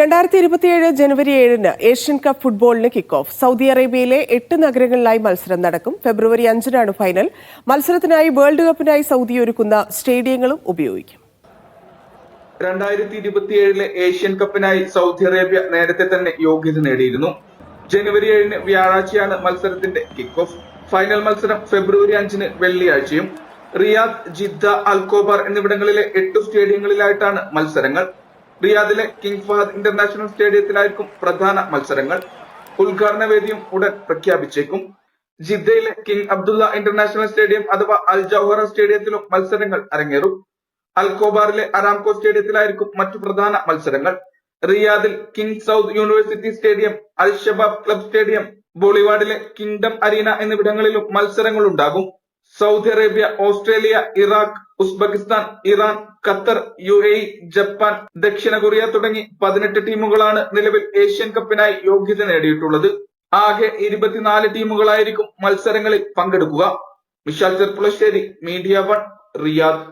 രണ്ടായിരത്തി ഇരുപത്തിയേഴ് ജനുവരി ഏഴിന് ഏഷ്യൻ കപ്പ് ഫുട്ബോളിന് കിക്ക് ഓഫ് സൗദി അറേബ്യയിലെ എട്ട് നഗരങ്ങളിലായി മത്സരം നടക്കും. ഫെബ്രുവരി അഞ്ചിനാണ് ഫൈനൽ മത്സരത്തിനായി വേൾഡ് കപ്പിനായി സൗദി ഒരുക്കുന്ന സ്റ്റേഡിയങ്ങളും ഉപയോഗിക്കും. രണ്ടായിരത്തി ഇരുപത്തിയേഴിലെ ഏഷ്യൻ കപ്പിനായി സൗദി അറേബ്യ നേരത്തെ തന്നെ യോഗ്യത നേടിയിരുന്നു. ജനുവരി ഏഴിന് വ്യാഴാഴ്ചയാണ് മത്സരത്തിന്റെ കിക്ക് ഓഫ് ഫൈനൽ മത്സരം ഫെബ്രുവരി അഞ്ചിന് വെള്ളിയാഴ്ചയും. റിയാദ് ജിദ്ദ അൽകോബാർ എന്നിവിടങ്ങളിലെ എട്ട് സ്റ്റേഡിയങ്ങളിലായിട്ടാണ് മത്സരങ്ങൾ. റിയാദിലെ കിങ് ഫഹദ് ഇന്റർനാഷണൽ സ്റ്റേഡിയത്തിലായിരിക്കും പ്രധാന മത്സരങ്ങൾ. ഉദ്ഘാടന വേദിയും ഉടൻ പ്രഖ്യാപിച്ചേക്കും. ജിദ്ദയിലെ കിങ് അബ്ദുള്ള ഇന്റർനാഷണൽ സ്റ്റേഡിയം അഥവാ അൽ ജൗഹറ സ്റ്റേഡിയത്തിലും മത്സരങ്ങൾ അരങ്ങേറും. അൽകോബാറിലെ അറാംകോ സ്റ്റേഡിയത്തിലായിരിക്കും മറ്റു പ്രധാന മത്സരങ്ങൾ. റിയാദിൽ king Saud university stadium Al Shabab club stadium ബോളിവാഡിലെ kingdom arena എന്നിവിടങ്ങളിലും മത്സരങ്ങൾ ഉണ്ടാകും Saudi Arabia Australia Iraq Uzbekistan Iran Qatar U A Japan ദക്ഷിണ കൊറിയ തുടങ്ങി പതിനെട്ട് ടീമുകളാണ് നിലവിൽ ഏഷ്യൻ കപ്പിനായി യോഗ്യത നേടിയിട്ടുള്ളത്. ആകെ ഇരുപത്തിനാല് ടീമുകളായിരിക്കും മത്സരങ്ങളിൽ പങ്കെടുക്കുക. Vishal Cherpulassery media one Riyadh.